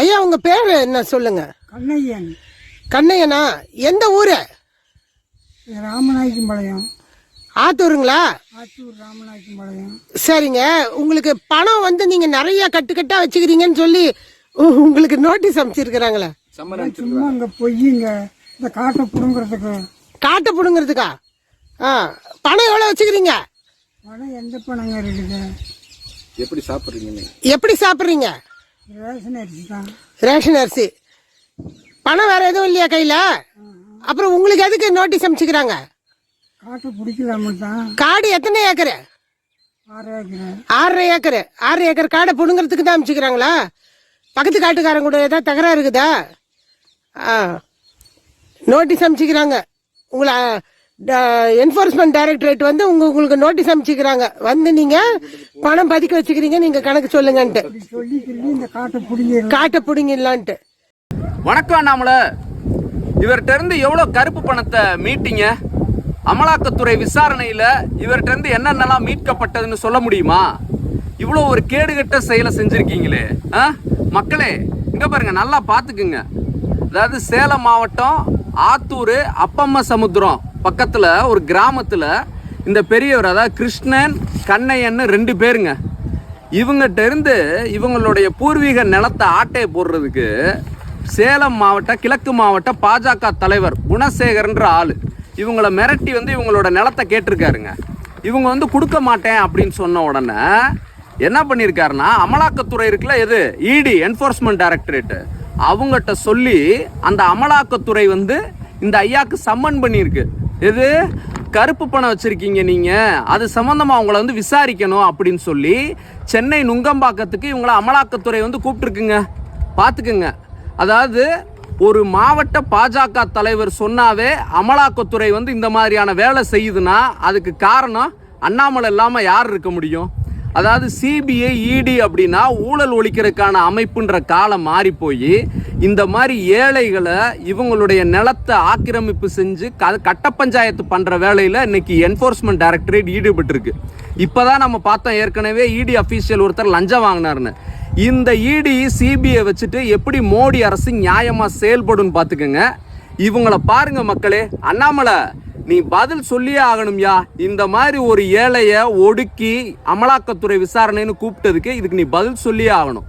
ஐயா உங்க பேர் என்ன? சொல்லுங்க. கண்ணையன். கண்ணையனா? எந்த ஊரு? ராமநாயக்கம்பாளையம். ஆத்தூருங்களா? ஆத்தூர் ராமநாயக்கம்பாளையம். சரிங்க. உங்களுக்கு பணம் வந்து நீங்க நிறைய கட்டுக்கட்டா வச்சுக்கிறீங்கன்னு சொல்லி உங்களுக்கு நோட்டீஸ் அமைச்சிருக்கிறாங்களே சும்மா இங்கே பொய்யுங்க. இந்த காட்டை பிடுங்கிறதுக்கு. காட்டை பிடுங்கிறதுக்கா? ஆ பணம் எவ்வளோ வச்சுக்கிறீங்க? பணம் எந்த பணங்க இருக்குது? எப்படி சாப்பிட்றீங்க எப்படி சாப்பிட்றீங்க? ரேஷன் அரிசி. பணம் வேற எதுவும் இல்லையா கையில்? அப்புறம் உங்களுக்கு எதுக்கு நோட்டீஸ் அமைச்சிக்கிறாங்க காட்டை பிடிக்கலாம தான் காடு எத்தனை ஏக்கரு? ஆறு ஏக்கர். ஆறரை ஏக்கர். காடை பிடுங்கிறதுக்கு தான் அமைச்சிக்கிறாங்களா பக்கத்து காட்டுக்காரங்க கூட ஏதாவது தகராறு இருக்குதா? ஆ. நோட்டீஸ் அமைச்சிக்கிறாங்க உங்களை என்ஃபோர்ஸ்மெண்ட் டைரக்டரேட் வந்து உங்க உங்களுக்கு நோட்டீஸ் அமைச்சிக்கிறாங்க வந்து நீங்க பணம் பதுக்கி வச்சுக்கிறீங்க நீங்க கணக்கு சொல்லுங்கன்ட்டு. காட்டை பிடிங்கிடலான்ட்டு. வணக்கம் அண்ணாமலை. இவர்கிட்ட இருந்து எவ்வளவு கருப்பு பணத்தை மீட்டிங்க? அமலாக்கத்துறை விசாரணையில இவர்கிட்ட இருந்து என்னென்னலாம் மீட்கப்பட்டதுன்னு சொல்ல முடியுமா? இவ்வளோ ஒரு கேடுகட்ட செயலை செஞ்சிருக்கீங்களே ஆ? மக்களே இங்கே பாருங்க நல்லா பார்த்துக்குங்க. அதாவது சேலம் மாவட்டம் ஆத்தூர் அப்பம்ம சமுத்திரம். பக்கத்தில் ஒரு கிராமத்தில் இந்த பெரியவர் அதாவது கிருஷ்ணன் கண்ணையன்னு ரெண்டு பேருங்க. இவங்ககிட்ட இருந்து இவங்களுடைய பூர்வீக நிலத்தை ஆட்டையை போடுறதுக்கு சேலம் மாவட்ட கிழக்கு மாவட்ட பாஜக தலைவர் குணசேகர்ன்ற ஆள். இவங்கள மிரட்டி வந்து இவங்களோட நிலத்தை கேட்டிருக்காருங்க. இவங்க வந்து கொடுக்க மாட்டேன் அப்படின்னு சொன்ன உடனே என்ன பண்ணியிருக்காருன்னா அமலாக்கத்துறை இருக்குல்ல எது? இடி என்ஃபோர்ஸ்மெண்ட் டைரக்டரேட்டு அவங்ககிட்ட சொல்லி அந்த அமலாக்கத்துறை வந்து இந்த ஐயாக்கு சம்மன் பண்ணியிருக்கு. இது கருப்பு பணம் வச்சுருக்கீங்க நீங்கள் அது சம்மந்தமாக அவங்கள வந்து விசாரிக்கணும் அப்படின்னு சொல்லி சென்னை நுங்கம்பாக்கத்துக்கு இவங்கள அமலாக்கத்துறை வந்து கூப்பிட்ருக்குங்க பார்த்துக்குங்க. அதாவது ஒரு மாவட்ட பாஜக தலைவர் சொன்னாவே அமலாக்கத்துறை வந்து இந்த மாதிரியான வேலை செய்யுதுன்னா அதுக்கு காரணம் அண்ணாமலை இல்லாமல் யார் இருக்க முடியும்? அதாவது சிபிஐ இடி அப்படின்னா ஊழல் ஒழிக்கிறதுக்கான அமைப்புன்ற காலம் மாறி போய் இந்த மாதிரி ஏழைகளை இவங்களுடைய நிலத்தை ஆக்கிரமிப்பு செஞ்சு க கட்ட பஞ்சாயத்து பண்ணுற வேலையில் இன்னைக்கு என்ஃபோர்ஸ்மெண்ட் டைரக்டரேட் ஈடுபட்டிருக்கு. இப்போ தான் நம்ம பார்த்தோம் ஏற்கனவே இடி அஃபீஷியல் ஒருத்தர் லஞ்சம் வாங்கினாருன்னு. இந்த இடி சிபிஐ வச்சுட்டு எப்படி மோடி அரசு நியாயமாக செயல்படும் பார்த்துக்கோங்க. இவங்கள பாருங்க மக்களே அண்ணாமலை நீ பதில் சொல்லியே ஆகணும்யா. இந்த மாதிரி ஒரு ஏழையை ஒடுக்கி அமலாக்கத்துறை விசாரணைன்னு கூப்பிட்டதுக்கு இதுக்கு நீ பதில் சொல்லியே ஆகணும்.